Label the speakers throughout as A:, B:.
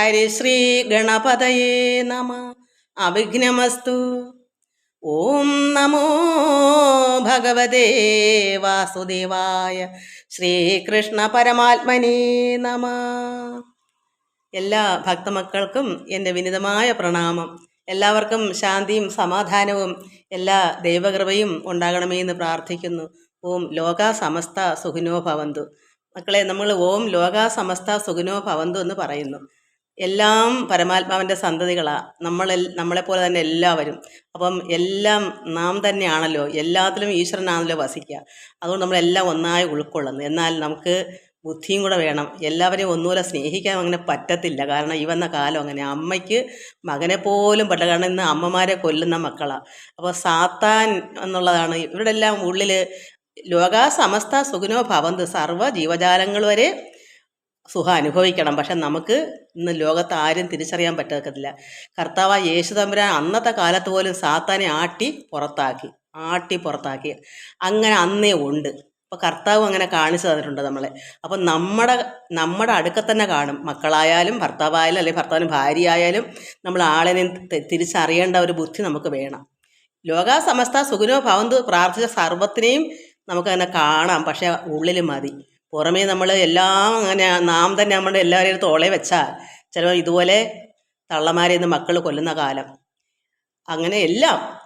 A: ഹരിശ്രീ ഗണപതയേ നമ അവിഘ്നമസ്തു ഓം നമോ ഭഗവതേ വാസുദേവായ ശ്രീകൃഷ്ണ പരമാത്മനേ നമ എല്ലാ ഭക്തമക്കൾക്കും എന്റെ വിനിതമായ പ്രണാമം. എല്ലാവർക്കും ശാന്തിയും സമാധാനവും എല്ലാ ദൈവകൃപയും ഉണ്ടാകണമേ എന്ന് പ്രാർത്ഥിക്കുന്നു. ഓം ലോക സമസ്ത സുഖിനോ ഭവന്തു. മക്കളെ നമ്മൾ ഓം ലോക സമസ്ത സുഖിനോ ഭവന്തു എന്ന് പറയുന്നു. എല്ലാം പരമാത്മാവിന്റെ സന്തതികളാണ് നമ്മളെ നമ്മളെപ്പോലെ തന്നെ എല്ലാവരും. അപ്പം എല്ലാം നാം തന്നെയാണല്ലോ എല്ലാത്തിലും ഈശ്വരനാണല്ലോ വസിക്കുക അതുകൊണ്ട് നമ്മളെല്ലാം ഒന്നായി ഉൾക്കൊള്ളുന്നു. എന്നാൽ നമുക്ക് ബുദ്ധിയും കൂടെ വേണം. എല്ലാവരെയും ഒന്നുപോലെ സ്നേഹിക്കാൻ അങ്ങനെ പറ്റത്തില്ല. കാരണം ഈ വന്ന കാലം അങ്ങനെ. അമ്മയ്ക്ക് മകനെ പോലും പറ്റില്ല കാരണം ഇന്ന് അമ്മമാരെ കൊല്ലുന്ന മക്കളാണ് അപ്പോൾ സാത്താൻ എന്നുള്ളതാണ്. ഇവരുടെ എല്ലാം ഉള്ളിൽ ലോക സമസ്ത സുഖനോ ഭവന്ത്. സർവ ജീവജാലങ്ങൾ വരെ സുഖം അനുഭവിക്കണം. പക്ഷെ നമുക്ക് ഇന്ന് ലോകത്ത് ആരും തിരിച്ചറിയാൻ പറ്റത്തില്ല കർത്താവ് യേശു തമ്പുരാൻ അന്നത്തെ കാലത്ത് പോലും സാത്താനെ ആട്ടി പുറത്താക്കി ആട്ടി പുറത്താക്കി. അങ്ങനെ അന്നേ ഉണ്ട്. അപ്പോൾ കർത്താവ് അങ്ങനെ കാണിച്ചു തന്നിട്ടുണ്ട് നമ്മളെ. അപ്പം നമ്മുടെ നമ്മുടെ അടുക്ക തന്നെ കാണും. മക്കളായാലും ഭർത്താവായാലും അല്ലെങ്കിൽ ഭർത്താവിന് ഭാര്യയായാലും നമ്മൾ ആളിനെ തിരിച്ചറിയേണ്ട ഒരു ബുദ്ധി നമുക്ക് വേണം. ലോക സമസ്ത സുഖനോ ഭവന്തു പ്രാർത്ഥിച്ച സർവത്തിനെയും നമുക്കങ്ങനെ കാണാം. പക്ഷേ ഉള്ളിൽ മതി. പുറമേ നമ്മൾ എല്ലാം അങ്ങനെ നാം തന്നെ നമ്മുടെ എല്ലാവരെയും തോളെ വെച്ചാൽ ചിലപ്പോൾ ഇതുപോലെ തള്ളമാരെ നിന്ന് മക്കൾ കൊല്ലുന്ന കാലം. അങ്ങനെ എല്ലാം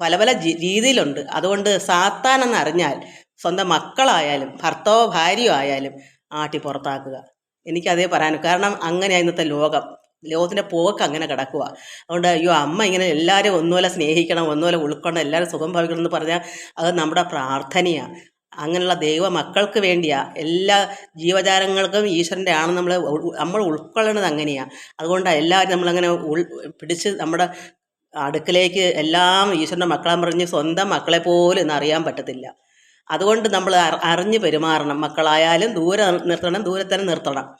A: പല പല രീതിയിലുണ്ട്. അതുകൊണ്ട് സാത്താനെന്ന് അറിഞ്ഞാൽ സ്വന്തം മക്കളായാലും ഭർത്താവോ ഭാര്യയോ ആയാലും ആട്ടി പുറത്താക്കുക. എനിക്കതേ പറയാൻ കാരണം അങ്ങനെയാണ് ഇന്നത്തെ ലോകം. ലോകത്തിന്റെ പോക്ക് അങ്ങനെ കിടക്കുക അതുകൊണ്ട് അയ്യോ അമ്മ ഇങ്ങനെ എല്ലാവരും ഒന്നുപോലെ സ്നേഹിക്കണം ഒന്നുപോലെ ഉൾക്കൊണ്ട് എല്ലാവരും സുഖം ഭവിക്കണം എന്ന് പറഞ്ഞാൽ അത് നമ്മുടെ പ്രാർത്ഥനയാണ് അങ്ങനെയുള്ള ദൈവ മക്കൾക്ക് വേണ്ടിയാ. എല്ലാ ജീവജാലങ്ങൾക്കും ഈശ്വരന്റെ ആണ് നമ്മൾ നമ്മൾ ഉൾക്കൊള്ളണത് അങ്ങനെയാണ് അതുകൊണ്ടാണ് എല്ലാവരും നമ്മളങ്ങനെ ഉൾ പിടിച്ച് നമ്മുടെ അടുക്കലേക്ക് എല്ലാം ഈശ്വരന്റെ മക്കളെ പറഞ്ഞ് സ്വന്തം മക്കളെ പോലും ഇന്ന് അറിയാൻ പറ്റത്തില്ല. അതുകൊണ്ട് നമ്മൾ അറി- അറിഞ്ഞ് പെരുമാറണം. മക്കളായാലും ദൂരെ നിർത്തണം ദൂരെ തന്നെ നിർത്തണം.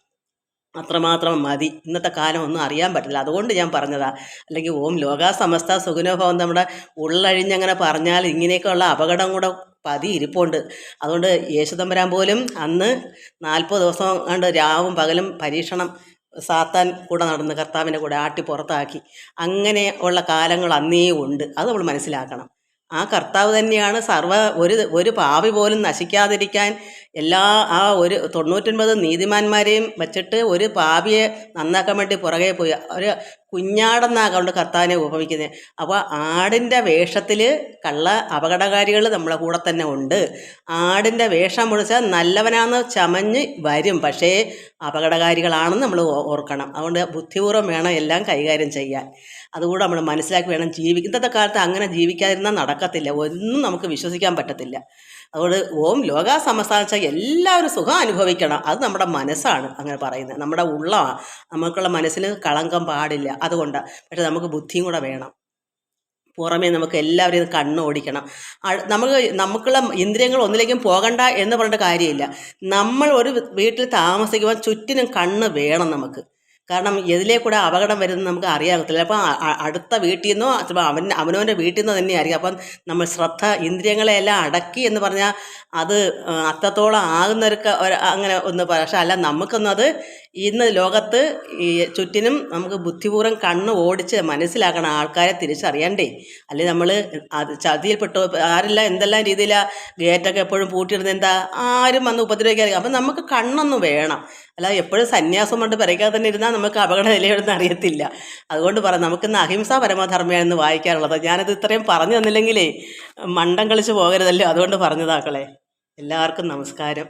A: അത്രമാത്രം മതി. ഇന്നത്തെ കാലം ഒന്നും അറിയാൻ പറ്റില്ല അതുകൊണ്ട് ഞാൻ പറഞ്ഞതാ. അല്ലെങ്കിൽ ഓം ലോകാ സമസ്ത സുഖനോഭവം നമ്മുടെ ഉള്ളഴിഞ്ഞങ്ങനെ പറഞ്ഞാൽ ഇങ്ങനെയൊക്കെയുള്ള അപകടം കൂടെ പതി ഇരിപ്പുണ്ട്. അതുകൊണ്ട് യേശുദമ്പരാൻ പോലും അന്ന് നാൽപ്പത് ദിവസം കണ്ട് രാവും പകലും പരീക്ഷണം സാത്താൻ കൂടെ നടന്ന് കർത്താവിന്റെ കൂടെ ആട്ടി പുറത്താക്കി. അങ്ങനെ ഉള്ള കാലങ്ങൾ അന്നേ ഉണ്ട്. അത് നമ്മൾ മനസ്സിലാക്കണം. ആ കർത്താവ് തന്നെയാണ് സർവ ഒരു ഒരു പാവി പോലും നശിക്കാതിരിക്കാൻ എല്ലാ ആ ഒരു തൊണ്ണൂറ്റൊൻപത് നീതിമാന്മാരെയും വെച്ചിട്ട് ഒരു പാവിയെ നന്നാക്കാൻ വേണ്ടി പുറകെ പോയി. ഒരു കുഞ്ഞാടെന്നാണ് കൊണ്ട് കർത്താവിനെ ഉപമിക്കുന്നത് അപ്പോൾ ആടിന്റെ വേഷത്തിൽ കള്ള അപകടകാരികൾ നമ്മളെ കൂടെ തന്നെ ഉണ്ട്. ആടിന്റെ വേഷം മുടിച്ചാൽ നല്ലവനാന്ന് ചമഞ്ഞ് വരും. പക്ഷേ അപകടകാരികളാണെന്ന് നമ്മൾ ഓർക്കണം. അതുകൊണ്ട് ബുദ്ധിപൂർവം വേണം എല്ലാം കൈകാര്യം ചെയ്യാൻ. അതുകൂടെ നമ്മൾ മനസ്സിലാക്കി വേണം ജീവി കാലത്ത് അങ്ങനെ ജീവിക്കാതിരുന്നാൽ നടക്കത്തില്ല. ഒന്നും നമുക്ക് വിശ്വസിക്കാൻ പറ്റത്തില്ല. അതുകൊണ്ട് ഓം ലോകാ സമസാച്ച എല്ലാവരും സുഖം അനുഭവിക്കണം. അത് നമ്മുടെ മനസ്സാണ് അങ്ങനെ പറയുന്നത്. നമ്മുടെ ഉള്ളമാണ് നമുക്കുള്ള മനസ്സിന് കളങ്കം പാടില്ല. അതുകൊണ്ട് പക്ഷെ നമുക്ക് ബുദ്ധിയും കൂടെ വേണം. പുറമേ നമുക്ക് എല്ലാവരെയും കണ്ണ് ഓടിക്കണം. നമുക്ക് നമുക്കുള്ള ഇന്ദ്രിയങ്ങൾ ഒന്നിലേക്കും പോകണ്ട എന്ന് പറഞ്ഞിട്ട് കാര്യമില്ല. നമ്മൾ ഒരു വീട്ടിൽ താമസിക്കുമ്പോൾ ചുറ്റിനും കണ്ണ് വേണം നമുക്ക്. കാരണം ഇതിലേക്കൂടെ അപകടം വരുന്നത് നമുക്ക് അറിയാകത്തില്ല. അപ്പം അടുത്ത വീട്ടിൽ നിന്നോ അഥവാ അവൻ അവനവന്റെ വീട്ടിൽ നിന്നോ തന്നെ അറിയാം അപ്പം നമ്മൾ ശ്രദ്ധ ഇന്ദ്രിയങ്ങളെയെല്ലാം അടക്കി എന്ന് പറഞ്ഞാൽ അത് അത്രത്തോളം ആകുന്നവർക്ക് അങ്ങനെ ഒന്ന് പക്ഷെ അല്ല നമുക്കൊന്നും അത് ഇന്ന് ലോകത്ത് ഈ ചുറ്റിനും നമുക്ക് ബുദ്ധിപൂർവം കണ്ണ് ഓടിച്ച് മനസ്സിലാക്കണം ആൾക്കാരെ തിരിച്ചറിയണ്ടേ. അല്ലെ നമ്മൾ അത് ചതിയിൽപ്പെട്ടു ആരെല്ലാം എന്തെല്ലാം രീതിയിലാണ് ഗേറ്റൊക്കെ എപ്പോഴും പൂട്ടിയിടുന്നത് എന്താ? ആരും വന്ന് ഉപദ്രവിക്കാതെ അപ്പം നമുക്ക് കണ്ണൊന്നും വേണം. അല്ലാതെ എപ്പോഴും സന്യാസം കൊണ്ട് പിറയ്ക്കാതെ തന്നെ ഇരുന്നാൽ നമുക്ക് അപകട നിലയൊന്നും അറിയത്തില്ല. അതുകൊണ്ട് പറയാം നമുക്കിന്ന് അഹിംസ പരമധർമ്മയാണെന്ന് വായിക്കാറുള്ളത് ഞാനത് ഇത്രയും പറഞ്ഞു തന്നില്ലെങ്കിലേ മണ്ടം കളിച്ച് പോകരുതല്ലോ. അതുകൊണ്ട് പറഞ്ഞതാക്കളെ എല്ലാവർക്കും നമസ്കാരം.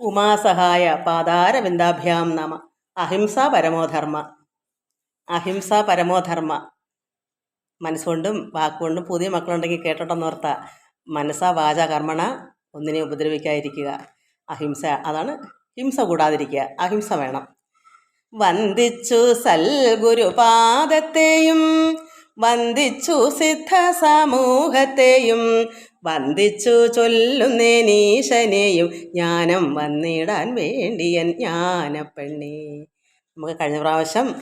A: ഉമാസഹായ പാതാരവിന്ദാഭ്യാം നമ. അഹിംസ പരമോധർമ്മ. അഹിംസ പരമോധർമ്മ. മനസ്സുകൊണ്ടും വാക്കുകൊണ്ടും പുതിയ മക്കളുണ്ടെങ്കിൽ കേട്ടോട്ടെന്നോർത്ത. മനസ്സാ വാച കർമ്മണ ഒന്നിനെ ഉപദ്രവിക്കാതിരിക്കുക. അഹിംസ അതാണ് ഹിംസ കൂടാതിരിക്കുക. അഹിംസ വേണം. വന്ദിച്ചു സൽഗുരുപാദത്തെയും വന്ദിച്ചു സിദ്ധ സമൂഹത്തെയും വന്ദിച്ചു ചൊല്ലുന്നേനീശനെയും ജ്ഞാനം വന്നിടാൻ വേണ്ടിയൻ ജ്ഞാനപ്പെണ്ണി. നമുക്ക് കഴിഞ്ഞ പ്രാവശ്യം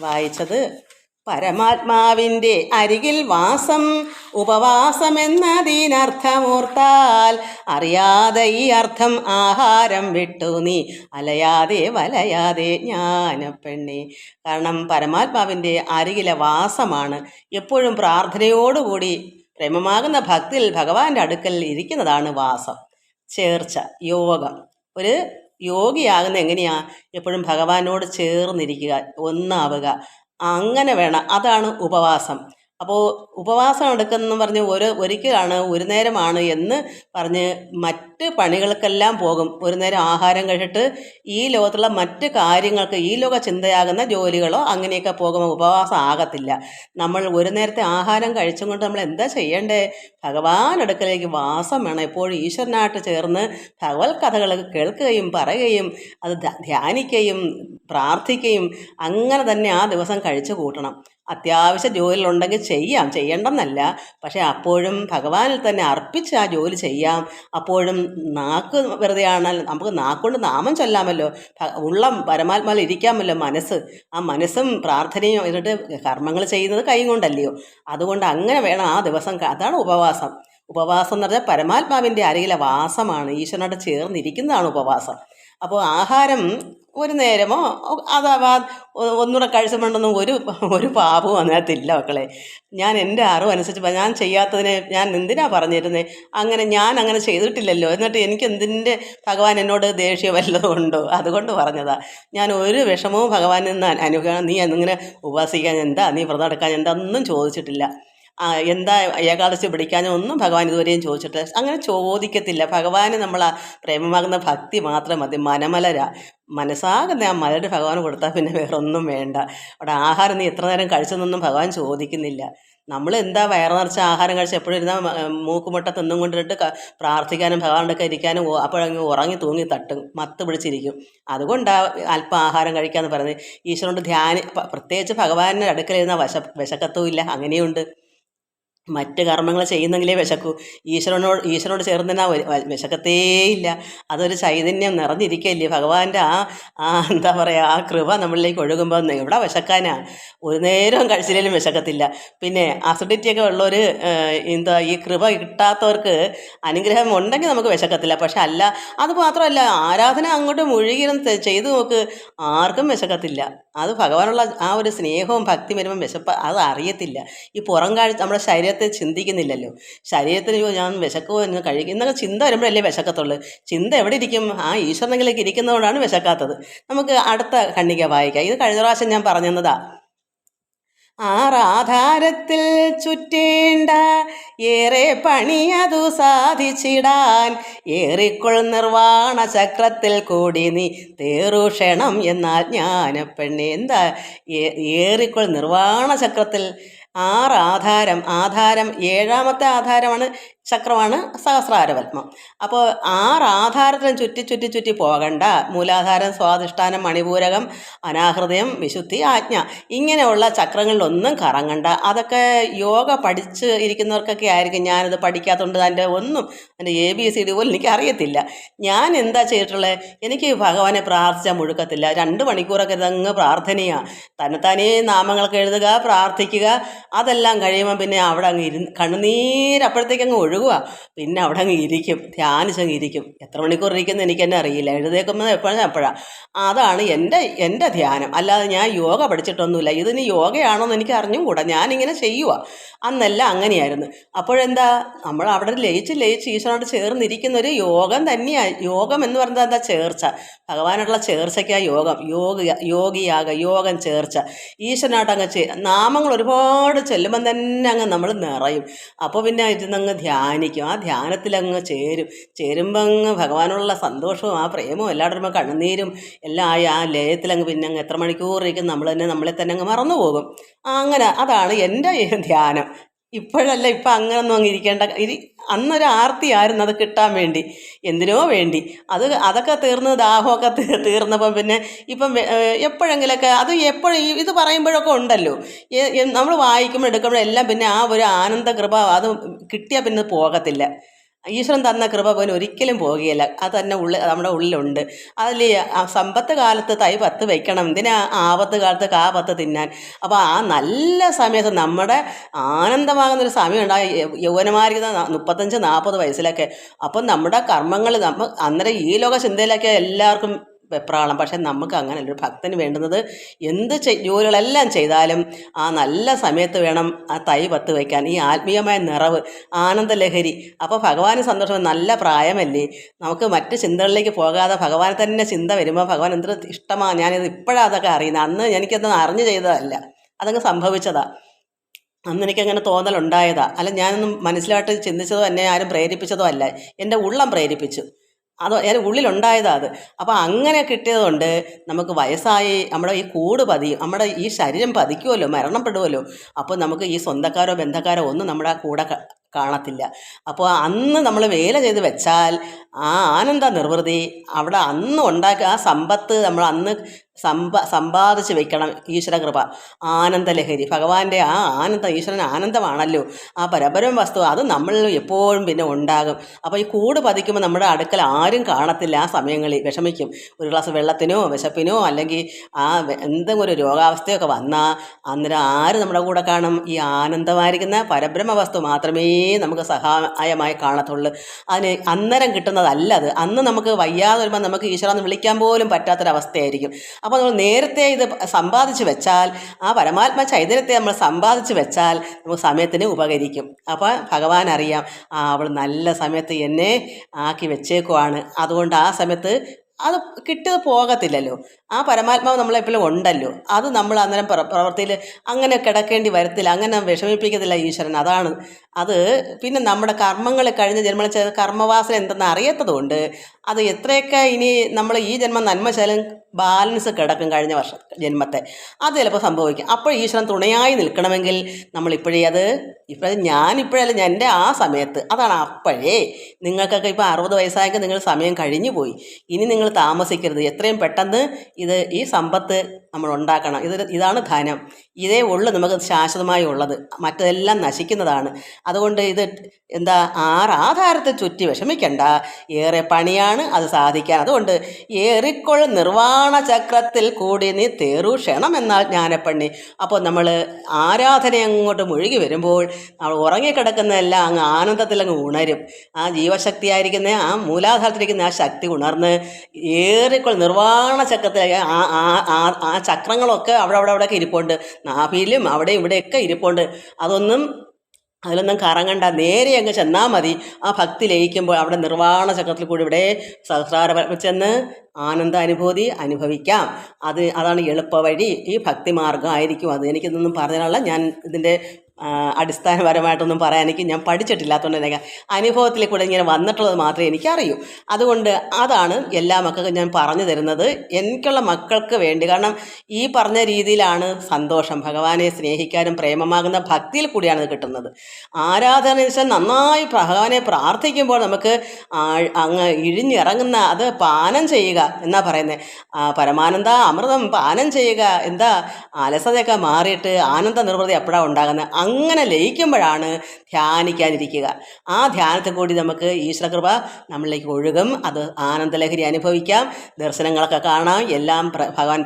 A: വായിച്ചത് പരമാത്മാവിന്റെ അരികിൽ വാസം ഉപവാസമെന്നതിനർത്ഥമോർത്താൽ അറിയാതെ ഈ അർത്ഥം ആഹാരം വിട്ടു നീ. അലയാതെ വലയാതെ ജ്ഞാനപ്പെണ്ണി. കാരണം പരമാത്മാവിന്റെ അരികിലെ വാസമാണ് എപ്പോഴും പ്രാർത്ഥനയോടുകൂടി പ്രേമമാകുന്ന ഭക്തിയിൽ ഭഗവാന്റെ അടുക്കൽ ഇരിക്കുന്നതാണ് വാസം. ചേർച്ച യോഗം. ഒരു യോഗിയാകുന്ന എങ്ങനെയാ? എപ്പോഴും ഭഗവാനോട് ചേർന്നിരിക്കുക ഒന്നാവുക. അങ്ങനെ വേണം. അതാണ് ഉപവാസം. അപ്പോൾ ഉപവാസം എടുക്കുന്നെന്ന് പറഞ്ഞ് ഒരു ഒരിക്കലാണ് ഒരു നേരമാണ് എന്ന് പറഞ്ഞ് മറ്റ് പണികൾക്കെല്ലാം പോകും. ഒരു നേരം ആഹാരം കഴിച്ചിട്ട് ഈ ലോകത്തുള്ള മറ്റ് കാര്യങ്ങൾക്ക് ഈ ലോക ചിന്തയാകുന്ന ജോലികളോ അങ്ങനെയൊക്കെ പോകുമ്പോൾ ഉപവാസം ആകത്തില്ല. നമ്മൾ ഒരു നേരത്തെ ആഹാരം കഴിച്ചും കൊണ്ട് നമ്മൾ എന്താ ചെയ്യേണ്ടേ? ഭഗവാൻ അടുക്കലേക്ക് വാസം വേണം. എപ്പോഴും ഈശ്വരനായിട്ട് ചേർന്ന് ഭഗവത് കഥകൾ കേൾക്കുകയും പറയുകയും അത് ധ്യാനിക്കുകയും പ്രാർത്ഥിക്കുകയും അങ്ങനെ തന്നെ ആ ദിവസം കഴിച്ചു കൂട്ടണം. അത്യാവശ്യ ജോലികളുണ്ടെങ്കിൽ ചെയ്യാം. ചെയ്യണ്ടെന്നല്ല. പക്ഷേ അപ്പോഴും ഭഗവാനിൽ തന്നെ അർപ്പിച്ച് ആ ജോലി ചെയ്യാം. അപ്പോഴും നാക്ക് വെറുതെ ആണല്ലോ നമുക്ക് നാക്കുകൊണ്ട് നാമം ചൊല്ലാമല്ലോ. ഉള്ള പരമാത്മാവിൽ ഇരിക്കാമല്ലോ മനസ്സ്. ആ മനസ്സും പ്രാർത്ഥനയും എന്നിട്ട് കർമ്മങ്ങൾ ചെയ്യുന്നത് കൈ കൊണ്ടല്ലയോ? അതുകൊണ്ട് അങ്ങനെ വേണം ആ ദിവസം അതാണ് ഉപവാസം. ഉപവാസം എന്ന് പറഞ്ഞാൽ പരമാത്മാവിന്റെ അരികിലെ വാസമാണ്. ഈശ്വരനോട് ചേർന്നിരിക്കുന്നതാണ് ഉപവാസം. അപ്പോൾ ആഹാരം ഒരു നേരമോ? അഥവാ ഒന്നൂടെ കഴിച്ചുകൊണ്ടൊന്നും ഒരു ഒരു പാപവും അതിനകത്തില്ല മക്കളെ. ഞാൻ എന്റെ അറിവ് അനുസരിച്ച് ഞാൻ ചെയ്യാത്തതിനെ ഞാൻ എന്തിനാ പറഞ്ഞിരുന്നത് അങ്ങനെ ഞാൻ അങ്ങനെ ചെയ്തിട്ടില്ലല്ലോ. എന്നിട്ട് എനിക്ക് എന്തിന്റെ ഭഗവാൻ എന്നോട് ദേഷ്യം വല്ലതും ഉണ്ടോ? അതുകൊണ്ട് പറഞ്ഞതാ. ഞാൻ ഒരു വിഷമവും ഭഗവാനിൽ നിന്ന് അനുഗ്രഹം നീ എന്നിങ്ങനെ ഉപാസിക്കാൻ എന്താ? നീ വ്രതം എടുക്കാൻ എന്താ? ഒന്നും ചോദിച്ചിട്ടില്ല. എന്താ ഏകാദശി പിടിക്കാൻ ഒന്നും ഭഗവാൻ ഇതുവരെയും ചോദിച്ചിട്ടില്ല അങ്ങനെ ചോദിക്കത്തില്ല. ഭഗവാന് നമ്മൾ പ്രേമമാകുന്ന ഭക്തി മാത്രം മതി. മനമലര. മനസ്സാകുന്ന ആ മലര് ഭഗവാന് കൊടുത്താൽ പിന്നെ വേറെ ഒന്നും വേണ്ട. അവിടെ ആഹാരം നീ എത്ര നേരം കഴിച്ചെന്നൊന്നും ഭഗവാൻ ചോദിക്കുന്നില്ല. നമ്മൾ എന്താ വയറ് നിറച്ച ആഹാരം കഴിച്ച് എപ്പോഴും ഇരുന്നാൽ മൂക്കുമുട്ട തിന്നും കൊണ്ടിട്ട് പ്രാർത്ഥിക്കാനും ഭഗവാനൊക്കെ ഇരിക്കാനും അപ്പോഴങ്ങ് ഉറങ്ങി തൂങ്ങി തട്ടും മത്ത് പിടിച്ചിരിക്കും. അതുകൊണ്ടാണ് അല്പം ആഹാരം കഴിക്കാന്ന് പറയുന്നത്. ഈശ്വരനോട് ധ്യാന പ്രത്യേകിച്ച് ഭഗവാന്റെ അടുക്കലിരുന്ന വശ വിശക്കത്തും ഇല്ല. അങ്ങനെയുണ്ട്. മറ്റ് കർമ്മങ്ങൾ ചെയ്യുന്നെങ്കിലേ വിശക്കൂ. ഈശ്വരനോട് ഈശ്വരനോട് ചേർന്ന് തന്നെ വിശക്കത്തേയില്ല. അതൊരു ചൈതന്യം നിറഞ്ഞിരിക്കല്ലേ ഭഗവാന്റെ ആ ആ എന്താ പറയുക ആ കൃപ നമ്മളിലേക്ക് ഒഴുകുമ്പോൾ എവിടെ വിശക്കാനാ. ഒരു നേരം കഴിച്ചില്ലെങ്കിലും വിശക്കത്തില്ല. പിന്നെ അസിഡിറ്റിയൊക്കെ ഉള്ളവർ എന്താ ഈ കൃപ കിട്ടാത്തവർക്ക് അനുഗ്രഹം ഉണ്ടെങ്കിൽ നമുക്ക് വിശക്കത്തില്ല. പക്ഷെ അല്ല അത് മാത്രമല്ല ആരാധന അങ്ങോട്ട് മുഴുകിയിരുന്ന് തെ- ചെയ്തു നോക്ക് ആർക്കും വിശക്കത്തില്ല. അത് ഭഗവാനുള്ള ആ ഒരു സ്നേഹവും ഭക്തി വരുമ്പം വിശപ്പ് അത് അറിയത്തില്ല. ഈ പുറം കാഴ്ച നമ്മുടെ ശരീരത്തെ ചിന്തിക്കുന്നില്ലല്ലോ. ശരീരത്തിന് ഞാൻ വിശക്കുമോ എന്ന് കഴിക്കും എന്നൊക്കെ ചിന്ത വരുമ്പോഴല്ലേ വിശക്കത്തുള്ളൂ. ചിന്ത എവിടെ ഇരിക്കും? ആ ഈശ്വരനെങ്കിലേക്ക് ഇരിക്കുന്നതുകൊണ്ടാണ് വിശക്കാത്തത്. നമുക്ക് അടുത്ത കണ്ണിക വായിക്കാം. ഇത് കഴിഞ്ഞ പ്രാവശ്യം ഞാൻ പറഞ്ഞതാ ആറാധാരത്തിൽ ചുറ്റേണ്ട ഏറെ പണിയതു സാധിച്ചിടാൻ ഏറിക്കൊൾ നിർവാണ ചക്രത്തിൽ കൂടി നീ തേറുഷണം എന്നാൽ ജ്ഞാനപ്പെണ്ണി. എന്താ ഏറിക്കൊൾ നിർവാണ ചക്രത്തിൽ ആറ് ആധാരം ആധാരം ഏഴാമത്തെ ആധാരമാണ് ചക്രമാണ് സഹസ്രാരപത്മം. അപ്പോൾ ആറ് ആധാരത്തിനും ചുറ്റി ചുറ്റി ചുറ്റി പോകണ്ട. മൂലാധാരം സ്വാധിഷ്ഠാനം മണിപൂരകം അനാഹൃദയം വിശുദ്ധി ആജ്ഞ ഇങ്ങനെയുള്ള ചക്രങ്ങളിലൊന്നും കറങ്ങണ്ട. അതൊക്കെ യോഗ പഠിച്ച് ഇരിക്കുന്നവർക്കൊക്കെ ആയിരിക്കും. ഞാനത് പഠിക്കാത്തതുകൊണ്ട് അതിന്റെ ഒന്നും എന്റെ എ ബി സി ഡി പോലും എനിക്ക് അറിയത്തില്ല. ഞാൻ എന്താ ചെയ്തിട്ടുള്ളത് എനിക്ക് ഭഗവാനെ പ്രാർത്ഥിച്ചാൽ മുഴുക്കത്തില്ല. രണ്ട് മണിക്കൂറൊക്കെ ഇതങ്ങ് പ്രാർത്ഥനയാണ് തന്നെത്താനേ നാമങ്ങളൊക്കെ എഴുതുക പ്രാർത്ഥിക്കുക. അതെല്ലാം കഴിയുമ്പോൾ പിന്നെ അവിടെ അങ്ങ് ഇരുന്ന് കണ്ണുനീരപ്പോഴത്തേക്കങ്ങ് ഒഴുകുക പിന്നെ അവിടെ അങ്ങ് ഇരിക്കും. ധ്യാനിച്ചങ്ങ് ഇരിക്കും. എത്ര മണിക്കൂർ ഇരിക്കുന്നത് എനിക്ക് തന്നെ അറിയില്ല. എഴുതേക്കുമ്പോൾ എപ്പോഴും എപ്പോഴാണ് അതാണ് എന്റെ എന്റെ ധ്യാനം. അല്ലാതെ ഞാൻ യോഗ പഠിച്ചിട്ടൊന്നുമില്ല. ഇതിന് യോഗയാണോന്ന് എനിക്ക് അറിഞ്ഞും കൂടാ. ഞാനിങ്ങനെ ചെയ്യുക അന്നല്ല അങ്ങനെയായിരുന്നു. അപ്പോഴെന്താ? നമ്മൾ അവിടെ ലയിച്ച് ലയിച്ച് ഈശ്വരനോട് ചേർന്നിരിക്കുന്ന ഒരു യോഗം തന്നെയാണ് യോഗം എന്ന് പറയുന്നത് എന്താ? ചേർച്ച. ഭഗവാനായിട്ടുള്ള ചേർച്ചയ്ക്കാണ് യോഗം. യോഗ യോഗിയാക യോഗം ചേർച്ച. ഈശ്വരനായിട്ട് നാമങ്ങൾ ഒരുപാട് ചെല്ലുമ്പം തന്നെ അങ്ങ് നമ്മൾ നിറയും. അപ്പോൾ പിന്നെ ഇരുന്നങ്ങ് ധ്യാനിക്കും. ആ ധ്യാനത്തിൽ അങ്ങ് ചേരും. ചേരുമ്പോൾ അങ്ങ് ഭഗവാനുള്ള സന്തോഷവും ആ പ്രേമവും വരുമ്പോൾ കണ്ണുനീരും. എല്ലാം ആയി ആ ലയത്തിലങ്ങ് പിന്നെ അങ്ങ് എത്ര മണിക്കൂറേക്കും നമ്മൾ തന്നെ നമ്മളെ തന്നെ അങ്ങ് മറന്നു പോകും അങ്ങനെ അതാണ് എന്റെ ധ്യാനം. ഇപ്പോഴല്ല ഇപ്പം അങ്ങനൊന്നും അങ്ങ് ഇരിക്കേണ്ട. ഇനി അന്നൊരു ആർത്തിയായിരുന്നു അത് കിട്ടാൻ വേണ്ടി. എന്തിനോ വേണ്ടി. അത് അതൊക്കെ തീർന്ന് ദാഹമൊക്കെ തീർന്നപ്പം പിന്നെ ഇപ്പം എപ്പോഴെങ്കിലൊക്കെ അത് എപ്പോഴും ഇത് പറയുമ്പോഴൊക്കെ ഉണ്ടല്ലോ. നമ്മൾ വായിക്കുമ്പോൾ എടുക്കുമ്പോഴെല്ലാം പിന്നെ ആ ഒരു ആനന്ദ കൃപ അത് കിട്ടിയാൽ പിന്നെ പോകത്തില്ല. ഈശ്വരൻ തന്ന കൃപ പോലും ഒരിക്കലും പോകുകയില്ല. അത് തന്നെ ഉള്ളിൽ നമ്മുടെ ഉള്ളിലുണ്ട്. അതിൽ സമ്പത്ത് കാലത്ത് തൈ പത്ത് വെക്കണം. എന്തിനാ ആപത്ത് കാലത്ത് കാ പത്ത് തിന്നാൻ? അപ്പോൾ ആ നല്ല സമയത്ത് നമ്മുടെ ആനന്ദമാകുന്നൊരു സമയം ഉണ്ടായി. യൗവനമായിരിക്കുന്ന മുപ്പത്തഞ്ച് നാൽപ്പത് വയസ്സിലൊക്കെ. അപ്പം നമ്മുടെ കർമ്മങ്ങൾ നമ്മൾ അന്നേരം ഈ ലോക ചിന്തയിലൊക്കെ എല്ലാവർക്കും വെപ്രാളം. പക്ഷെ നമുക്ക് അങ്ങനെ ഒരു ഭക്തന് വേണ്ടുന്നത് എന്ത് ജോലികളെല്ലാം ചെയ്താലും ആ നല്ല സമയത്ത് വേണം ആ തൈ പത്ത് വയ്ക്കാൻ. ഈ ആത്മീയമായ നിറവ് ആനന്ദലഹരി. അപ്പോൾ ഭഗവാന് സന്തോഷം. നല്ല പ്രായമല്ലേ? നമുക്ക് മറ്റ് ചിന്തകളിലേക്ക് പോകാതെ ഭഗവാനെ തന്നെ ചിന്ത വരുമ്പോൾ ഭഗവാൻ എന്തൊരു ഇഷ്ടമാണ് ഞാനിത് ഇപ്പോഴാണ് അതൊക്കെ അറിയുന്നത്. അന്ന് എനിക്കതൊന്നും അറിഞ്ഞു ചെയ്തതല്ല. അതങ്ങ് സംഭവിച്ചതാ. അന്ന് എനിക്കങ്ങനെ തോന്നലുണ്ടായതാ. അല്ല ഞാനൊന്നും മനസ്സിലായിട്ട് ചിന്തിച്ചതോ എന്നെ ആരും പ്രേരിപ്പിച്ചതോ അല്ല. എന്റെ ഉള്ളം പ്രേരിപ്പിച്ചു. അത് എന്റെ ഉള്ളിലുണ്ടായതാ അത്? അപ്പോൾ അങ്ങനെ കിട്ടിയതുകൊണ്ട് നമുക്ക് വയസ്സായി നമ്മുടെ ഈ കൂട് പതിയും നമ്മുടെ ഈ ശരീരം പതിക്കുമല്ലോ മരണപ്പെടുമല്ലോ അപ്പോൾ നമുക്ക് ഈ സ്വന്തക്കാരോ ബന്ധക്കാരോ ഒന്നും നമ്മുടെ കൂടെ കാണത്തില്ല. അപ്പോൾ അന്ന് നമ്മൾ വേല ചെയ്ത് വെച്ചാൽ ആ ആനന്ദ നിർവൃതി അവിടെ അന്ന് ഉണ്ടാക്കിയ ആ സമ്പത്ത് നമ്മൾ അന്ന് സമ്പ സമ്പാദിച്ച് വെക്കണം ഈശ്വര കൃപ. ആനന്ദലഹരി ഭഗവാന്റെ ആ ആനന്ദം ഈശ്വരൻ ആനന്ദമാണല്ലോ. ആ പരപരം വസ്തു അത് നമ്മൾ എപ്പോഴും പിന്നെ ഉണ്ടാകും. അപ്പോൾ ഈ കൂട് പതിക്കുമ്പോൾ നമ്മുടെ അടുക്കൽ ആരും കാണത്തില്ല ആ സമയങ്ങളിൽ. വിഷമിക്കും. ഒരു ഗ്ലാസ് വെള്ളത്തിനോ വിശപ്പിനോ അല്ലെങ്കിൽ ആ എന്തെങ്കിലും ഒരു രോഗാവസ്ഥയൊക്കെ വന്നാൽ അന്നേരം ആര് നമ്മുടെ കൂടെ കാണും? ഈ ആനന്ദമായിരിക്കുന്ന പരബ്രഹ്മ വസ്തു മാത്രമേ നമുക്ക് സഹായമായി കാണത്തുള്ളൂ. അതിന് അന്നേരം കിട്ടുന്നതല്ല അത്. അന്ന് നമുക്ക് വയ്യാതെ വരുമ്പോൾ നമുക്ക് ഈശ്വരന്ന് വിളിക്കാൻ പോലും പറ്റാത്തൊരവസ്ഥയായിരിക്കും. അപ്പോൾ നമ്മൾ നേരത്തെ ഇത് സമ്പാദിച്ച് വെച്ചാൽ ആ പരമാത്മ ചൈതന്യത്തെ നമ്മൾ സമ്പാദിച്ച് വെച്ചാൽ നമുക്ക് സമയത്തിന് ഉപകരിക്കും. അപ്പോൾ ഭഗവാൻ അറിയാം അവൾ നല്ല സമയത്ത് എന്നെ ആക്കി വെച്ചേക്കുവാണ്. അതുകൊണ്ട് ആ സമയത്ത് അത് കിട്ടിയത് പോകത്തില്ലല്ലോ. ആ പരമാത്മാവ് നമ്മളെപ്പോഴും ഉണ്ടല്ലോ. അത് നമ്മൾ അന്നേരം പ്ര പ്രവൃത്തിയിൽ അങ്ങനെ കിടക്കേണ്ടി വരത്തില്ല അങ്ങനെ വിഷമിപ്പിക്കത്തില്ല ഈശ്വരൻ. അതാണ്. അത് പിന്നെ നമ്മുടെ കർമ്മങ്ങൾ കഴിഞ്ഞ ജന്മം ചെയ്ത കർമ്മവാസന എന്തെന്ന് അറിയാത്തതുകൊണ്ട് അത് എത്രയൊക്കെ ഇനി നമ്മൾ ഈ ജന്മം നന്മ ചെയ്താലും ബാലൻസ് കിടക്കും കഴിഞ്ഞ വർഷം ജന്മത്തെ. അത് ചിലപ്പോൾ സംഭവിക്കും. അപ്പോൾ ഈശ്വരൻ തുണയായി നിൽക്കണമെങ്കിൽ നമ്മളിപ്പോഴേ അത് ഇപ്പോഴേ ഞാനിപ്പോഴല്ല എന്റെ ആ സമയത്ത്. അതാണ് അപ്പോഴേ നിങ്ങൾക്കൊക്കെ ഇപ്പോൾ അറുപത് വയസ്സായെങ്കിൽ നിങ്ങൾ സമയം കഴിഞ്ഞു പോയി ഇനി നിങ്ങൾ താമസിക്കരുത്. എത്രയും പെട്ടെന്ന് ഇത് ഈ സമ്പത്ത് നമ്മൾ ഉണ്ടാക്കണം ഇത് ഇതാണ് ധനം. ഇതേ ഉള്ളു നമുക്ക് ശാശ്വതമായി ഉള്ളത്. മറ്റതെല്ലാം നശിക്കുന്നതാണ്. അതുകൊണ്ട് ഇത് എന്താ ആറാധാരത്തെ ചുറ്റി വിഷമിക്കണ്ട. ഏറെ പണിയാണ് അത് സാധിക്കാൻ. അതുകൊണ്ട് ഏറിക്കൊള്ള നിർവാണ ചക്രത്തിൽ കൂടി നീ തേറു ക്ഷണം എന്നാൽ ജ്ഞാനപ്പണ്ണി. അപ്പോൾ നമ്മൾ ആരാധന അങ്ങോട്ട് മുഴുകി വരുമ്പോൾ നമ്മൾ ഉറങ്ങിക്കിടക്കുന്നതെല്ലാം അങ്ങ് ആനന്ദത്തിൽ അങ്ങ് ഉണരും. ആ ജീവശക്തിയായിരിക്കുന്ന ആ മൂലാധാരത്തിലിരിക്കുന്ന ആ ശക്തി ഉണർന്ന് ഏറിക്കൊള്ള നിർവാണ ചക്രത്തിൽ ആ ചക്രങ്ങളൊക്കെ അവിടെ അവിടെ അവിടെയൊക്കെ ഇരിപ്പുണ്ട്. നാഭിയിലും അവിടെ ഇവിടെയൊക്കെ ഇരിപ്പുണ്ട്. അതൊന്നും അതിലൊന്നും കറങ്ങണ്ട. നേരെ അങ്ങ് ചെന്നാൽ മതി. ആ ഭക്തി ലയിക്കുമ്പോൾ അവിടെ നിർവാണ ചക്രത്തിൽ കൂടി ഇവിടെ സഹസ്രാര ചെന്ന് ആനന്ദ അനുഭൂതി അനുഭവിക്കാം. അത് അതാണ് എളുപ്പവഴി ഈ ഭക്തിമാർഗം ആയിരിക്കും. അത് എനിക്കിതൊന്നും പറഞ്ഞാലുള്ള ഞാൻ ഇതിന്റെ അടിസ്ഥാനപരമായിട്ടൊന്നും പറയാൻ എനിക്ക് ഞാൻ പഠിച്ചിട്ടില്ലാത്തതുകൊണ്ട് എനിക്ക് അനുഭവത്തിൽ കൂടെ ഇങ്ങനെ വന്നിട്ടുള്ളത് മാത്രമേ എനിക്കറിയൂ. അതുകൊണ്ട് അതാണ് എല്ലാ മക്കൾക്കും ഞാൻ പറഞ്ഞു തരുന്നത്. എനിക്കുള്ള മക്കൾക്ക് വേണ്ടി. കാരണം ഈ പറഞ്ഞ രീതിയിലാണ് സന്തോഷം. ഭഗവാനെ സ്നേഹിക്കാനും പ്രേമമാകുന്ന ഭക്തിയിൽ കൂടിയാണ് ഇത് കിട്ടുന്നത്. ആരാധന വെച്ചാൽ നന്നായി ഭഗവാനെ പ്രാർത്ഥിക്കുമ്പോൾ നമുക്ക് അങ്ങ് ഇഴിഞ്ഞിറങ്ങുന്ന അത് പാനം ചെയ്യുക എന്നാ പറയുന്നത് പരമാനന്ദ അമൃതം പാനം ചെയ്യുക. എന്താ? അലസതയൊക്കെ മാറിയിട്ട് ആനന്ദ നിർവൃതി എപ്പോഴാണ് ഉണ്ടാകുന്നത്? അങ്ങനെ ലയിക്കുമ്പോഴാണ് ധ്യാനിക്കാനിരിക്കുക. ആ ധ്യാനത്തിൽ കൂടി നമുക്ക് ഈശ്വരകൃപ നമ്മളിലേക്ക് ഒഴുകും. അത് ആനന്ദലഹരി അനുഭവിക്കാം. ദർശനങ്ങളൊക്കെ കാണാം. എല്ലാം ഭഗവാൻ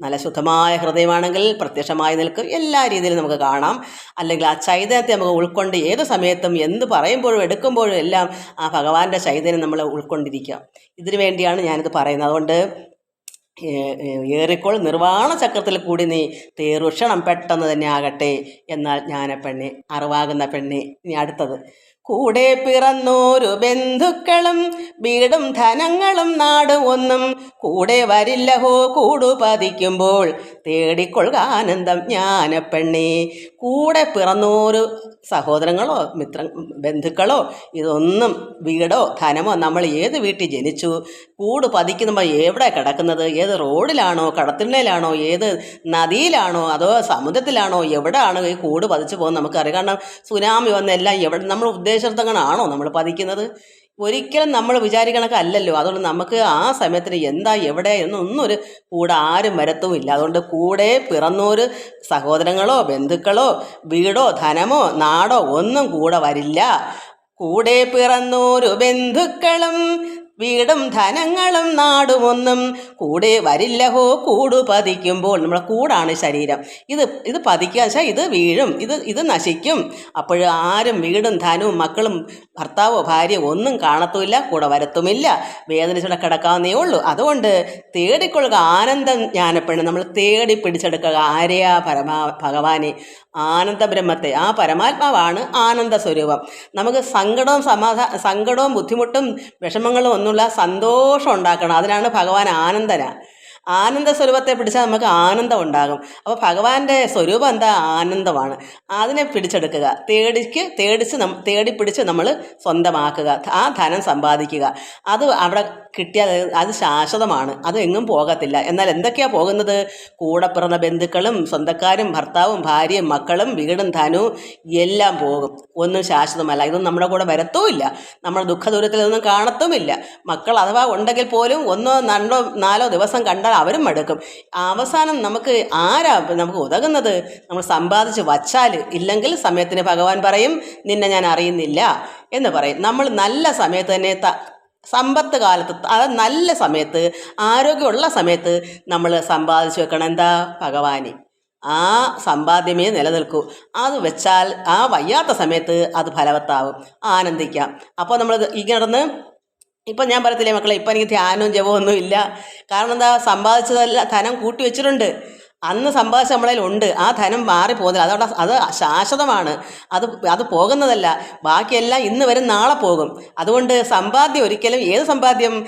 A: നല്ല ശുദ്ധമായ ഹൃദയമാണെങ്കിൽ പ്രത്യക്ഷമായി നിൽക്കും. എല്ലാ രീതിയിലും നമുക്ക് കാണാം. അല്ലെങ്കിൽ ആ ചൈതന്യത്തെ നമുക്ക് ഉൾക്കൊണ്ട് ഏത് സമയത്തും എന്ത് പറയുമ്പോഴും എടുക്കുമ്പോഴും എല്ലാം ആ ഭഗവാന്റെ ചൈതന്യം നമ്മൾ ഉൾക്കൊണ്ടിരിക്കുക ഇതിനു വേണ്ടിയാണ് ഞാനിത് പറയുന്നത്. അതുകൊണ്ട് ഏറിക്കോൾ നിർവാണ ചക്രത്തിൽ കൂടി നീ തീർഷണം പെട്ടെന്ന് തന്നെ ആകട്ടെ എന്നാൽ ജ്ഞാനപ്പെണ്ണെ അറിവാകുന്ന പെണ്ണി ഇനി അടുത്തത്. കൂടെ പിറന്നോരു ബന്ധുക്കളും വീടും ധനങ്ങളും നാടും ഒന്നും കൂടെ വരില്ല ഹോ കൂടു പതിക്കുമ്പോൾ. തേടിക്കൊള്ളുക ആനന്ദം ജ്ഞാനപ്പെണ്ണേ കൂടെ പിറന്നോരു സഹോദരങ്ങളോ മിത്ര ബന്ധുക്കളോ ഇതൊന്നും വീടോ ധനമോ നമ്മൾ ഏത് വീട്ടിൽ ജനിച്ചു കൂട് പതിക്കുമ്പോൾ എവിടെ കിടക്കുന്നത്? ഏത് റോഡിലാണോ കടത്തിണ്ണയിലാണോ ഏത് നദിയിലാണോ അതോ സമുദ്രത്തിലാണോ എവിടെയാണ് ഈ കൂട് പതിച്ചു പോകുന്നത് നമുക്കറിയാം. കാരണം സുനാമി വന്നെല്ലാം എവിടെ നമ്മൾ ഉദ്ദേശിച്ചിടത്തങ്ങനാണോ നമ്മൾ പതിക്കുന്നത്? ഒരിക്കലും നമ്മൾ വിചാരിക്കണക്ക് അല്ലല്ലോ. അതുകൊണ്ട് നമുക്ക് ആ സമയത്തിന് എന്താ എവിടെ എന്നൊന്നും ഒരു കൂടെ ആരും വരത്തുമില്ല. അതുകൊണ്ട് കൂടെ പിറന്നൂർ സഹോദരങ്ങളോ ബന്ധുക്കളോ വീടോ ധനമോ നാടോ ഒന്നും കൂടെ വരില്ല. കൂടെ പിറന്നൂരു ബന്ധുക്കളും വീടും ധനങ്ങളും നാടുമൊന്നും കൂടെ വരില്ലഹോ കൂട് പതിക്കുമ്പോൾ. നമ്മുടെ കൂടാണ് ശരീരം. ഇത് ഇത് പതിക്കുക വെച്ചാൽ ഇത് വീഴും ഇത് ഇത് നശിക്കും. അപ്പോൾ ആരും വീടും ധനവും മക്കളും ഭർത്താവോ ഭാര്യയോ ഒന്നും കാണത്തുമില്ല കൂടെ വരത്തുമില്ല. വേദനിച്ചുടെ കിടക്കാവുന്നേ ഉള്ളൂ. അതുകൊണ്ട് തേടിക്കൊള്ളുക ആനന്ദം ജ്ഞാനപ്പെണ് നമ്മൾ തേടി പിടിച്ചെടുക്കുക. ആരെയാ പരമാ ഭഗവാനെ? ആനന്ദ ബ്രഹ്മത്തെ ആ പരമാത്മാവാണ് ആനന്ദ സ്വരൂപം നമുക്ക് സങ്കടവും സമാധാന സങ്കടവും ബുദ്ധിമുട്ടും വിഷമങ്ങളും ഒന്നുമില്ല സന്തോഷം ഉണ്ടാക്കണം. അതിനാണ് ഭഗവാൻ ആനന്ദന. ആനന്ദ സ്വരൂപത്തെ പിടിച്ചാൽ നമുക്ക് ആനന്ദം ഉണ്ടാകും അപ്പോൾ ഭഗവാന്റെ സ്വരൂപം എന്താ? ആനന്ദമാണ്. അതിനെ പിടിച്ചെടുക്കുക. തേടിക്ക് തേടിച്ച് നം തേടി പിടിച്ച് നമ്മൾ സ്വന്തമാക്കുക. ആ ധനം സമ്പാദിക്കുക. അത് അവിടെ കിട്ടിയാൽ അത് ശാശ്വതമാണ്. അത് എങ്ങും പോകത്തില്ല. എന്നാൽ എന്തൊക്കെയാണ് പോകുന്നത്? കൂടെ പിറന്ന ബന്ധുക്കളും സ്വന്തക്കാരും ഭർത്താവും ഭാര്യയും മക്കളും വീടും ധനവും എല്ലാം പോകും. ഒന്നും ശാശ്വതമല്ല. ഇതൊന്നും നമ്മുടെ കൂടെ വരത്തുമില്ല. നമ്മുടെ ദുഃഖദൂരത്തിലൊന്നും കാണത്തുമില്ല. മക്കൾ അഥവാ ഉണ്ടെങ്കിൽ പോലും ഒന്നോ രണ്ടോ നാലോ ദിവസം കണ്ടാൽ അവരും മടുക്കും. അവസാനം നമുക്ക് ആരാ നമുക്ക് ഉതകുന്നത് നമ്മൾ സമ്പാദിച്ച് വച്ചാൽ ഇല്ലെങ്കിൽ സമയത്തിന് ഭഗവാൻ പറയും നിന്നെ ഞാൻ അറിയുന്നില്ല എന്ന് പറയും. നമ്മൾ നല്ല സമയത്ത് തന്നെ സമ്പത്ത് കാലത്ത് അത് നല്ല സമയത്ത് ആരോഗ്യമുള്ള സമയത്ത് നമ്മൾ സമ്പാദിച്ചു വെക്കണം. എന്താ? ഭഗവാനെ. ആ സമ്പാദ്യമേ നിലനിൽക്കൂ. അത് വെച്ചാൽ ആ വയ്യാത്ത സമയത്ത് അത് ഫലവത്താവും. ആനന്ദിക്കാം. അപ്പോൾ നമ്മൾ ഈ കിടന്ന് ഇപ്പം ഞാൻ പറയത്തില്ലേ മക്കളെ ഇപ്പം എനിക്ക് ധ്യാനവും ജപവും ഒന്നും ഇല്ല. കാരണം എന്താ സമ്പാദിച്ചതല്ല ധനം കൂട്ടി വെച്ചിട്ടുണ്ട്. അന്ന് സമ്പാദിച്ച നമ്മളതിൽ ഉണ്ട്. ആ ധനം മാറി പോകുന്നില്ല അതവിടെ അത് ശാശ്വതമാണ്. അത് അത് പോകുന്നതല്ല. ബാക്കിയെല്ലാം ഇന്ന് വരും നാളെ പോകും. അതുകൊണ്ട് സമ്പാദ്യം ഒരിക്കലും ഏത് സമ്പാദ്യം?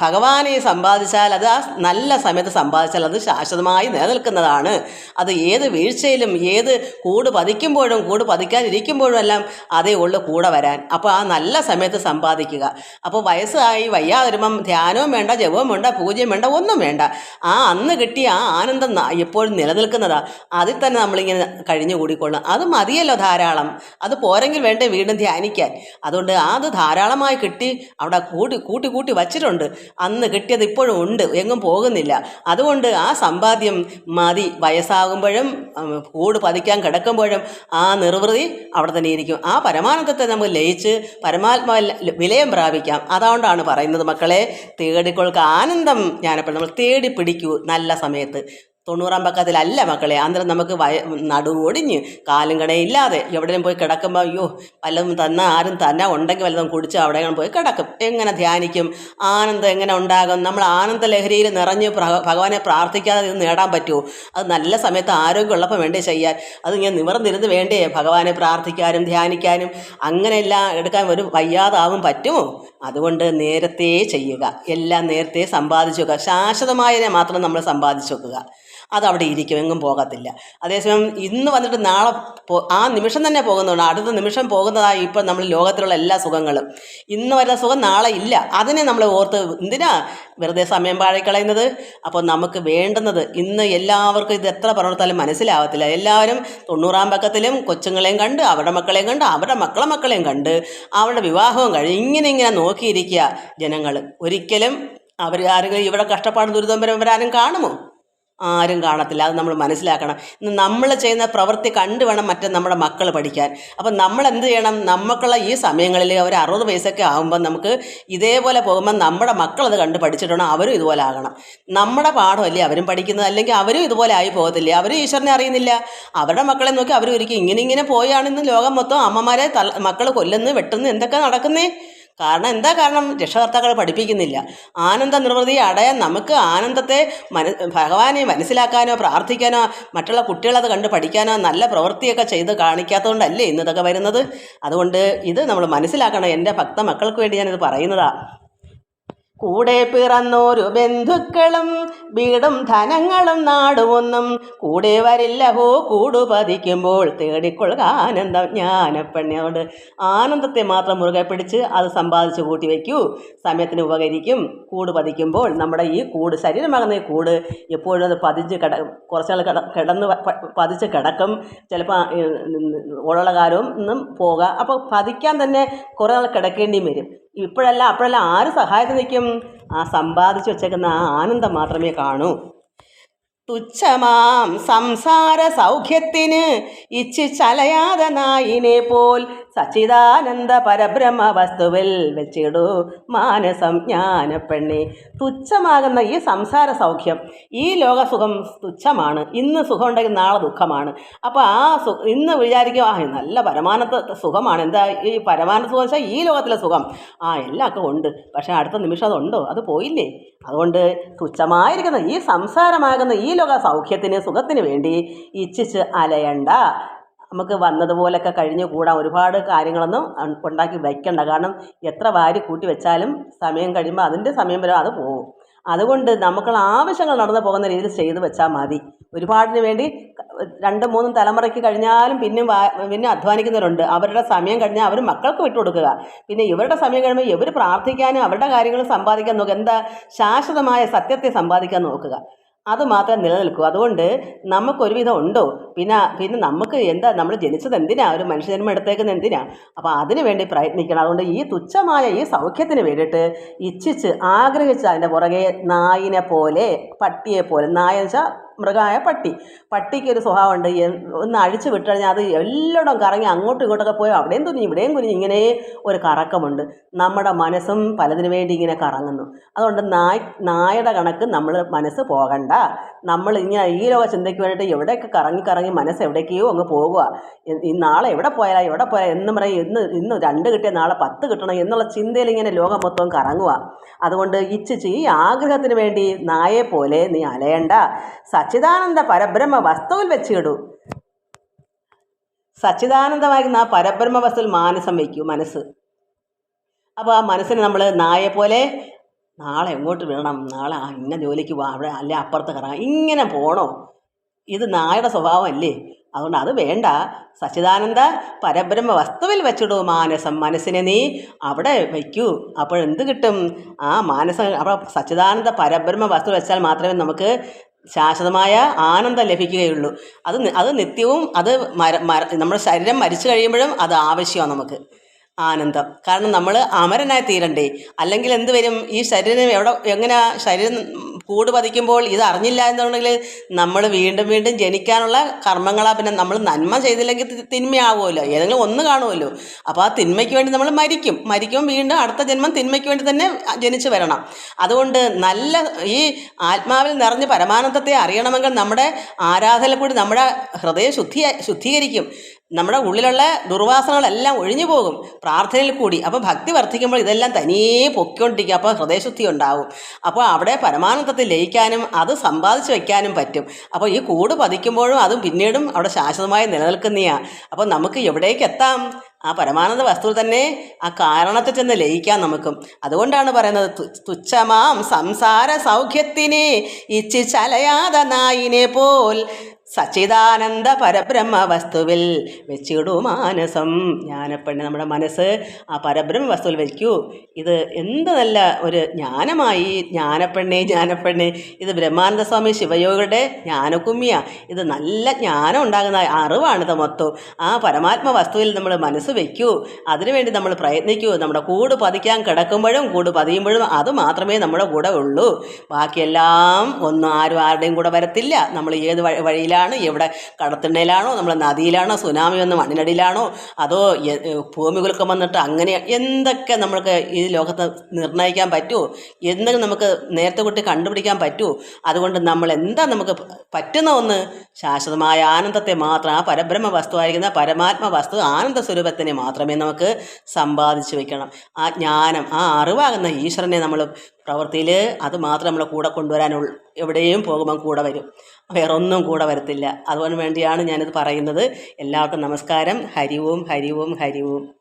A: ഭഗവാനെ സമ്പാദിച്ചാൽ അത് ആ നല്ല സമയത്ത് സമ്പാദിച്ചാൽ അത് ശാശ്വതമായി നിലനിൽക്കുന്നതാണ്. അത് ഏത് വീഴ്ചയിലും ഏത് കൂട് പതിക്കുമ്പോഴും കൂട് പതിക്കാതിരിക്കുമ്പോഴും എല്ലാം അതേ ഉള്ളു കൂടെ വരാൻ. അപ്പോൾ ആ നല്ല സമയത്ത് സമ്പാദിക്കുക. അപ്പോൾ വയസ്സായി വയ്യാതെ വരുമ്പം ധ്യാനവും വേണ്ട ജപവും വേണ്ട പൂജയും വേണ്ട ഒന്നും വേണ്ട. ആ അന്ന് കിട്ടിയ ആ ആനന്ദം ന- നിലനിൽക്കുന്നത്. അതിൽ തന്നെ നമ്മളിങ്ങനെ കഴിഞ്ഞു കൂടിക്കൊള്ളണം അത് മതിയല്ലോ ധാരാളം. അത് പോരെങ്കിൽ വേണ്ടേ വീണ്ടും ധ്യാനിക്കാൻ. അതുകൊണ്ട് അത് ധാരാളമായി കിട്ടി അവിടെ കൂട്ടി കൂട്ടി കൂട്ടി വച്ചിട്ടുണ്ട്. അന്ന് കിട്ടിയത് ഇപ്പോഴും ഉണ്ട്. എങ്ങും പോകുന്നില്ല. അതുകൊണ്ട് ആ സമ്പാദ്യം മതി. വയസ്സാകുമ്പോഴും കൂട് പതിക്കാൻ കിടക്കുമ്പോഴും ആ നിർവൃതി അവിടെ തന്നെ ഇരിക്കും. ആ പരമാനന്ദത്തെ നമുക്ക് ലയിച്ച് പരമാത്മാവിൽ വിലയം പ്രാപിക്കാം. അതുകൊണ്ടാണ് പറയുന്നത് മക്കളെ. തേടിക്കൊള്ളുക. ആനന്ദം ഞാനപ്പോൾ നമ്മൾ തേടി പിടിക്കൂ നല്ല സമയത്ത്. തൊണ്ണൂറാം പക്കത്തിലല്ല മക്കളെ. അന്നേരം നമുക്ക് വയ നടുവൊടിഞ്ഞ് കാലും കടയില്ലാതെ എവിടെയും പോയി കിടക്കുമ്പോൾ അയ്യോ വല്ലതും തന്ന ആരും തന്നെ ഉണ്ടെങ്കിൽ വല്ലതും കുടിച്ച് അവിടെ പോയി കിടക്കും. എങ്ങനെ ധ്യാനിക്കും? ആനന്ദം എങ്ങനെ ഉണ്ടാകും? നമ്മൾ ആനന്ദ ലഹരിയിൽ നിറഞ്ഞ് ഭഗവാനെ പ്രാർത്ഥിക്കാതെ ഇത് നേടാൻ പറ്റുമോ അത് നല്ല സമയത്ത് ആരോഗ്യമുള്ളപ്പോൾ വേണ്ടേ ചെയ്യാൻ? അത് ഇങ്ങനെ നിവർന്നിരുന്ന് വേണ്ടേ ഭഗവാനെ പ്രാർത്ഥിക്കാനും ധ്യാനിക്കാനും? അങ്ങനെയെല്ലാം എടുക്കാൻ ഒരു വയ്യാതാവും പറ്റുമോ? അതുകൊണ്ട് നേരത്തെ ചെയ്യുക. എല്ലാം നേരത്തെ സമ്പാദിച്ചു വെക്കുക. ശാശ്വതമായതിനെ മാത്രം നമ്മൾ സമ്പാദിച്ചു വെക്കുക. അത് അവിടെ ഇരിക്കും എങ്ങും പോകത്തില്ല. അതേസമയം ഇന്ന് വന്നിട്ട് നാളെ ആ നിമിഷം തന്നെ പോകുന്നതാണ്. അടുത്ത നിമിഷം പോകുന്നതായി ഇപ്പം നമ്മൾ ലോകത്തിലുള്ള എല്ലാ സുഖങ്ങളും. ഇന്ന് വരുന്ന സുഖം നാളെ ഇല്ല. അതിനെ നമ്മൾ ഓർത്ത് എന്തിനാ വെറുതെ സമയം പാഴിക്കളയുന്നത് അപ്പോൾ നമുക്ക് വേണ്ടുന്നത് ഇന്ന് എല്ലാവർക്കും ഇത് എത്ര പറഞ്ഞാലും മനസ്സിലാവത്തില്ല. എല്ലാവരും തൊണ്ണൂറാം പക്കത്തിലും കൊച്ചുങ്ങളെയും കണ്ട് അവരുടെ മക്കളെയും കണ്ട് അവരുടെ മക്കളെ മക്കളെയും കണ്ട് അവരുടെ വിവാഹവും കഴിഞ്ഞ് ഇങ്ങനെ ഇങ്ങനെ നോക്കിയിരിക്കുക ജനങ്ങൾ. ഒരിക്കലും അവർ ആരെങ്കിലും ഇവിടെ കഷ്ടപ്പാട് ദുരിതം വരാനും കാണുമോ? ആരും കാണത്തില്ല. അത് നമ്മൾ മനസ്സിലാക്കണം. നമ്മൾ ചെയ്യുന്ന പ്രവൃത്തി കണ്ടു വേണം മറ്റേ നമ്മുടെ മക്കൾ പഠിക്കാൻ. അപ്പം നമ്മൾ എന്ത് ചെയ്യണം? നമുക്കുള്ള ഈ സമയങ്ങളിൽ ഒരു അറുപത് വയസ്സൊക്കെ ആകുമ്പോൾ നമുക്ക് ഇതേപോലെ പോകുമ്പോൾ നമ്മുടെ മക്കൾ അത് കണ്ട് പഠിച്ചിട്ടുണ്ടോ അവരും ഇതുപോലെ ആകണം. നമ്മുടെ പാഠമല്ലേ അവരും പഠിക്കുന്നത്? അല്ലെങ്കിൽ അവരും ഇതുപോലെ ആയി പോകത്തില്ലേ? അവരും ഈശ്വരനെ അറിയുന്നില്ല. അവരുടെ മക്കളെ നോക്കി അവർ ഒരിക്കലും ഇങ്ങനെ ഇങ്ങനെ പോയാണ് ഇന്ന് ലോകം മൊത്തം. അമ്മമാരെ മക്കൾ കൊല്ലുന്നു വെട്ടുന്നു എന്തൊക്കെ നടക്കുന്നേ? കാരണം എന്താ കാരണം? രക്ഷകർത്താക്കൾ പഠിപ്പിക്കുന്നില്ല. ആനന്ദ നിർവൃതി അടയാൻ നമുക്ക് ആനന്ദത്തെ മന ഭഗവാനെ മനസ്സിലാക്കാനോ പ്രാർത്ഥിക്കാനോ മറ്റുള്ള കുട്ടികളത് കണ്ട് പഠിക്കാനോ നല്ല പ്രവൃത്തിയൊക്കെ ചെയ്ത് കാണിക്കാത്തതുകൊണ്ടല്ലേ ഇന്നതൊക്കെ വരുന്നത്? അതുകൊണ്ട് ഇത് നമ്മൾ മനസ്സിലാക്കണം. എന്റെ ഭക്ത മക്കൾക്ക് വേണ്ടി ഞാനിത് പറയുന്നതാണ് കൂടെ പിറന്നോരു ബന്ധുക്കളും വീടും ധനങ്ങളും നാടുമൊന്നും കൂടെ വരില്ല ഹോ കൂടു പതിക്കുമ്പോൾ തേടിക്കൊള്ളുക ആനന്ദം ജ്ഞാനപ്പെണ്ണയോട് ആനന്ദത്തെ മാത്രം മുറുകെ പിടിച്ച് അത് സമ്പാദിച്ച് കൂട്ടി വയ്ക്കൂ. സമയത്തിന് ഉപകരിക്കും. കൂട് പതിക്കുമ്പോൾ നമ്മുടെ ഈ കൂട് ശരീരമാകുന്ന ഈ കൂട് എപ്പോഴും അത് പതിച്ച് കിട കുറച്ചാൾ കിട കിടന്ന് പതിച്ച് കിടക്കും. ചിലപ്പോൾ ഉള്ള കാലവും പോകാം. അപ്പോൾ പതിക്കാൻ തന്നെ കുറേ നാൾ കിടക്കേണ്ടിയും വരും. ഇപ്പോഴല്ല അപ്പോഴല്ല ആര് സഹായത്തിന് നിൽക്കും? ആ സമ്പാദിച്ച് വെച്ചേക്കുന്ന ആ ആനന്ദം മാത്രമേ കാണൂ. തുച്ഛമാം സംസാര സൗഖ്യത്തിന് ഇച്ഛിച്ചലയാത നായിനെ പോൽ സച്ചിദാനന്ദ പരബ്രഹ്മ വസ്തുവിൽ വെച്ചിടൂ മാനസം ജ്ഞാനപ്പെണ്ണെ. തുച്ഛമാകുന്ന ഈ സംസാര സൗഖ്യം ഈ ലോകസുഖം തുച്ഛമാണ്. ഇന്ന് സുഖം ഉണ്ടെങ്കിൽ നാളെ ദുഃഖമാണ്. അപ്പോൾ ആ സു ഇന്ന് വിചാരിക്കും ആ നല്ല പരമാനത്ത സുഖമാണ്. എന്താ ഈ പരമാനത സുഖം വെച്ചാൽ ഈ ലോകത്തിലെ സുഖം. ആ എല്ലാവർക്കും ഉണ്ട്. പക്ഷേ അടുത്ത നിമിഷം അതുണ്ടോ? അത് പോയില്ലേ? അതുകൊണ്ട് തുച്ഛമായിരിക്കുന്ന ഈ സംസാരമാകുന്ന ഈ ലോക സൗഖ്യത്തിന് സുഖത്തിന് വേണ്ടി ഇച്ഛിച്ച് അലയണ്ട. നമുക്ക് വന്നതുപോലൊക്കെ കഴിഞ്ഞ് കൂടാൻ ഒരുപാട് കാര്യങ്ങളൊന്നും ഉണ്ടാക്കി വയ്ക്കണ്ട കാരണം എത്ര വാരി കൂട്ടി വെച്ചാലും സമയം കഴിയുമ്പോൾ അതിന്റെ സമയം വരെ അത് പോകും അതുകൊണ്ട് നമുക്കുള്ള ആവശ്യങ്ങൾ നടന്നു പോകുന്ന രീതിയിൽ ചെയ്തു വെച്ചാൽ മതി. ഒരുപാടിന് വേണ്ടി രണ്ട് മൂന്നും തലമുറയ്ക്ക് കഴിഞ്ഞാലും പിന്നെ വാ- പിന്നെ അധ്വാനിക്കുന്നവരുണ്ട്. അവരുടെ സമയം കഴിഞ്ഞാൽ അവർ മക്കൾക്ക് വിട്ടുകൊടുക്കുക പിന്നെ ഇവരുടെ സമയം കഴിയുമ്പോൾ ഇവർ പ്രാർത്ഥിക്കാനും അവരുടെ കാര്യങ്ങൾ സമ്പാദിക്കാൻ നോക്കുക. എന്താ ശാശ്വതമായ സത്യത്തെ സമ്പാദിക്കാൻ നോക്കുക. അത് മാത്രം നിലനിൽക്കൂ. അതുകൊണ്ട് നമുക്കൊരുവിധം ഉണ്ടോ? പിന്നെ പിന്നെ നമുക്ക് എന്താ നമ്മൾ ജനിച്ചത് എന്തിനാ? ഒരു മനുഷ്യജന്മം എടുത്തേക്കുന്നത് എന്തിനാ? അപ്പോൾ അതിന് വേണ്ടി പ്രയത്നിക്കണം. അതുകൊണ്ട് ഈ തുച്ഛമായ ഈ സൗഖ്യത്തിന് വേണ്ടിയിട്ട് ഇച്ഛിച്ച് ആഗ്രഹിച്ച് അതിന്റെ പുറകെ നായിനെ പോലെ പട്ടിയെ പോലെ നായ വെച്ചാൽ മൃഗമായ പട്ടി. പട്ടിക്കൊരു സ്വഭാവമുണ്ട്. ഒന്ന് അഴിച്ചു വിട്ടുകഴിഞ്ഞാൽ അത് എല്ലായിടവും കറങ്ങി അങ്ങോട്ടും ഇങ്ങോട്ടൊക്കെ പോയി അവിടെയും തുനിഞ്ഞ് ഇവിടെയും കുനിഞ്ഞ് ഇങ്ങനെ ഒരു കറക്കമുണ്ട്. നമ്മുടെ മനസ്സും പലതിനു വേണ്ടി ഇങ്ങനെ കറങ്ങുന്നു. അതുകൊണ്ട് നായ് നായയുടെ കണക്ക് നമ്മൾ മനസ്സ് പോകണ്ട. നമ്മൾ ഇങ്ങനെ ഈ ലോക ചിന്തയ്ക്ക് വേണ്ടിയിട്ട് എവിടെയൊക്കെ കറങ്ങി കറങ്ങി മനസ്സ് എവിടേക്കോ അങ്ങ് പോകുക. ഈ നാളെ എവിടെ പോയാലാ എവിടെ പോയാൽ എന്ന് പറയും. ഇന്ന് ഇന്ന് രണ്ട് കിട്ടിയ നാളെ പത്ത് കിട്ടണം എന്നുള്ള ചിന്തയിൽ ഇങ്ങനെ ലോകം മൊത്തം കറങ്ങുക. അതുകൊണ്ട് ഇച്ഛിച്ച് ഈ ആഗ്രഹത്തിന് വേണ്ടി നായെ പോലെ നീ അലയണ്ട. സച്ചിദാനന്ദ പരബ്രഹ്മ വസ്തുവിൽ വെച്ചിടൂ സച്ചിദാനന്ദമായിരുന്ന ആ പരബ്രഹ്മ വസ്തുവിൽ മാനസം വയ്ക്കൂ മനസ്സ്. അപ്പോൾ ആ മനസ്സിന് നമ്മൾ നായെ പോലെ നാളെ എങ്ങോട്ട് വിടണം? നാളെ ആ ഇന്ന ജോലിക്ക് പോവാം അവിടെ അല്ലെ അപ്പുറത്ത് കറങ്ങാം. ഇങ്ങനെ പോണോ? ഇത് നായയുടെ സ്വഭാവമല്ലേ? അതുകൊണ്ട് അത് വേണ്ട. സച്ചിദാനന്ദ പരബ്രഹ്മ വസ്തുവിൽ വെച്ചിടൂ മാനസം. മനസ്സിനെ നീ അവിടെ വയ്ക്കൂ. അപ്പോഴെന്ത് കിട്ടും? ആ മാനസം അപ്പോൾ സച്ചിദാനന്ദ പരബ്രഹ്മ വസ്തു വെച്ചാൽ മാത്രമേ നമുക്ക് ശാശ്വതമായ ആനന്ദം ലഭിക്കുകയുള്ളൂ. അത് അത് നിത്യവും അത് നമ്മുടെ ശരീരം മരിച്ചു കഴിയുമ്പോഴും അത് ആവശ്യമാണ് നമുക്ക്. ആനന്ദം. കാരണം നമ്മൾ അമരനായി തീരണ്ടേ? അല്ലെങ്കിൽ എന്ത് വരും? ഈ ശരീരം എവിടെ എങ്ങനെ ശരീരം കൂട് പതിക്കുമ്പോൾ ഇത് അറിഞ്ഞില്ല എന്നുണ്ടെങ്കിൽ നമ്മൾ വീണ്ടും വീണ്ടും ജനിക്കാനുള്ള കർമ്മങ്ങളാ പിന്നെ നമ്മൾ നന്മ ചെയ്തില്ലെങ്കിൽ തിന്മയാവുമല്ലോ. ഏതെങ്കിലും ഒന്ന് കാണുമല്ലോ. അപ്പോൾ ആ തിന്മയ്ക്ക് വേണ്ടി നമ്മൾ മരിക്കും. മരിക്കുമ്പോൾ വീണ്ടും അടുത്ത ജന്മം തിന്മയ്ക്ക് വേണ്ടി തന്നെ ജനിച്ചു വരണം. അതുകൊണ്ട് നല്ല ഈ ആത്മാവിൽ നിറഞ്ഞ് പരമാനന്ദത്തെ അറിയണമെങ്കിൽ നമ്മുടെ ആരാധന കൂടി നമ്മുടെ ഹൃദയം ശുദ്ധി ശുദ്ധീകരിക്കും. നമ്മുടെ ഉള്ളിലുള്ള ദുർവാസനകളെല്ലാം ഒഴിഞ്ഞു പോകും പ്രാർത്ഥനയിൽ കൂടി. അപ്പോൾ ഭക്തി വർദ്ധിക്കുമ്പോൾ ഇതെല്ലാം തനിയെ പൊക്കിക്കൊണ്ടിരിക്കും അപ്പോൾ ഹൃദയശുദ്ധി ഉണ്ടാവും. അപ്പോൾ അവിടെ പരമാനന്ദത്തിൽ ലയിക്കാനും അത് സമ്പാദിച്ചു വയ്ക്കാനും പറ്റും. അപ്പോൾ ഈ കൂട് പതിക്കുമ്പോഴും അതും പിന്നീടും അവിടെ ശാശ്വതമായി നിലനിൽക്കുന്നതാണ് അപ്പോൾ നമുക്ക് എവിടേക്ക് എത്താം? ആ പരമാനന്ദ വസ്തുവിൽ തന്നെ ആ കാരണത്തിൽ ചെന്ന് ലയിക്കാം നമുക്കും. അതുകൊണ്ടാണ് പറയുന്നത് തുച്ഛമാം സംസാര സൗഖ്യത്തിനെ ഇച്ചി ഇച്ഛിച്ചലയാത നായിനെ പോൽ സച്ചിദാനന്ദ പരബ്രഹ്മ വസ്തുവിൽ വെച്ചിടൂ മാനസം. ജ്ഞാനപ്പെണ്ണി നമ്മുടെ മനസ്സ് ആ പരബ്രഹ്മ വസ്തുവിൽ വയ്ക്കൂ ഇത് എന്ത് നല്ല ഒരു ജ്ഞാനമായി. ജ്ഞാനപ്പെണ്ണി ജ്ഞാനപ്പെണ്ണി. ഇത് ബ്രഹ്മാനന്ദ സ്വാമി ശിവയോഗിയുടെ ജ്ഞാനകുമ്മിയ ഇത് നല്ല ജ്ഞാനം ഉണ്ടാകുന്ന അറിവാണിത് മൊത്തം. ആ പരമാത്മ വസ്തുവിൽ നമ്മൾ മനസ്സ് വയ്ക്കൂ അതിനുവേണ്ടി നമ്മൾ പ്രയത്നിക്കൂ. നമ്മുടെ കൂട് പതിക്കാൻ കിടക്കുമ്പോഴും കൂട് പതിയുമ്പോഴും അത് മാത്രമേ നമ്മുടെ കൂടെ ഉള്ളൂ. ബാക്കിയെല്ലാം ഒന്നും ആരും ആരുടെയും കൂടെ വരത്തില്ല. നമ്മൾ ഏത് വഴി- വഴിയിലാണ് എവിടെ കടത്തിണ്ണയിലാണോ നമ്മൾ നദിയിലാണോ? സുനാമി വന്ന് മണ്ണിനടിയിലാണോ? അതോ ഭൂമികുലുക്കം വന്നിട്ട് അങ്ങനെ എന്തൊക്കെ നമ്മൾക്ക് ഈ ലോകത്ത് നിർണയിക്കാൻ പറ്റുമോ എന്തെങ്കിലും നമുക്ക് നേരത്തെ കൂട്ടി കണ്ടുപിടിക്കാൻ പറ്റുമോ അതുകൊണ്ട് നമ്മൾ എന്താ നമുക്ക് പറ്റുന്ന ഒന്ന് ശാശ്വതമായ ആനന്ദത്തെ മാത്രം ആ പരബ്രഹ്മ വസ്തുവായിരിക്കുന്ന പരമാത്മ വസ്തു ആനന്ദ സ്വരൂപത്തിനെ മാത്രമേ നമുക്ക് സമ്പാദിച്ചു വെക്കണം. ആ ജ്ഞാനം ആ അറിവാകുന്ന ഈശ്വരനെ നമ്മൾ പ്രവൃത്തിയിൽ അത് മാത്രം നമ്മളെ കൂടെ കൊണ്ടുവരാനുള്ള എവിടെയും പോകുമ്പം കൂടെ വരും. വേറെ ഒന്നും കൂടെ വരത്തില്ല. അതുകൊണ്ട് വേണ്ടിയാണ് ഞാനിത് പറയുന്നത്. എല്ലാവർക്കും നമസ്കാരം. ഹരിവും ഹരിവും ഹരിവും.